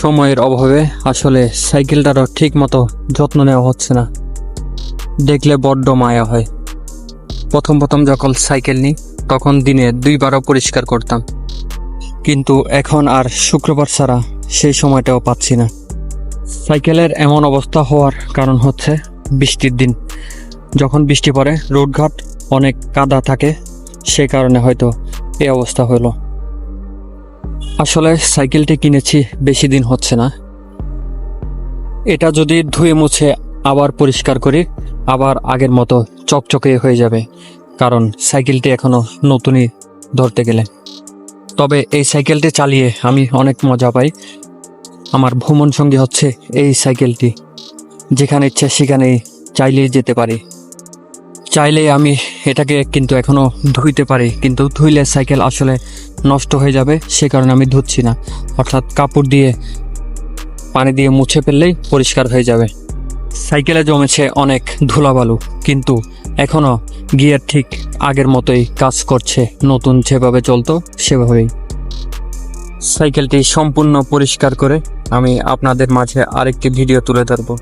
সময়ের অভাবে আসলে সাইকেলটারও ঠিক মতো যত্ন নেওয়া হচ্ছে না। দেখলে বড্ড মায়া হয়। প্রথম প্রথম যখন সাইকেল নিই, তখন দিনে দুইবারও পরিষ্কার করতাম। কিন্তু এখন আর শুক্রবার ছাড়া সেই সময়টাও পাচ্ছি না। সাইকেলের এমন অবস্থা হওয়ার কারণ হচ্ছে বৃষ্টির দিন। যখন বৃষ্টি পড়ে, রোডঘাট অনেক কাদা থাকে সেই কারণে হয়তো এই অবস্থা হলো। আসলে সাইকেলটি কিনেছি, বেশি দিন হচ্ছে না। এটা যদি ধুয়ে মুছে আবার পরিষ্কার করি, আবার আগের মতো চকচকে হয়ে যাবে, কারণ সাইকেলটি এখনও নতুনই ধরতে গেলে। তবে এই সাইকেলটি চালিয়ে আমি অনেক মজা পাই। আমার ভ্রমণ সঙ্গী হচ্ছে এই সাইকেলটি। যেখানে ইচ্ছে, সেখানেই চাইলেই যেতে পারি। চাইলেই আমি এটাকে কিন্তু এখনও ধুইতে পারি, কিন্তু ধুইলে সাইকেল আসলে নষ্ট হয়ে যাবে, সে কারণে আমি ধুচ্ছি না। অর্থাৎ কাপড় দিয়ে, পানি দিয়ে মুছে ফেললেই পরিষ্কার হয়ে যাবে। সাইকেলে জমেছে অনেক ধুলাবালু, কিন্তু এখনও গিয়ার ঠিক আগের মতোই কাজ করছে। নতুন যেভাবে চলতো, সেভাবেই। সাইকেলটি সম্পূর্ণ পরিষ্কার করে আমি আপনাদের মাঝে আরেকটি ভিডিও তুলে ধরবো।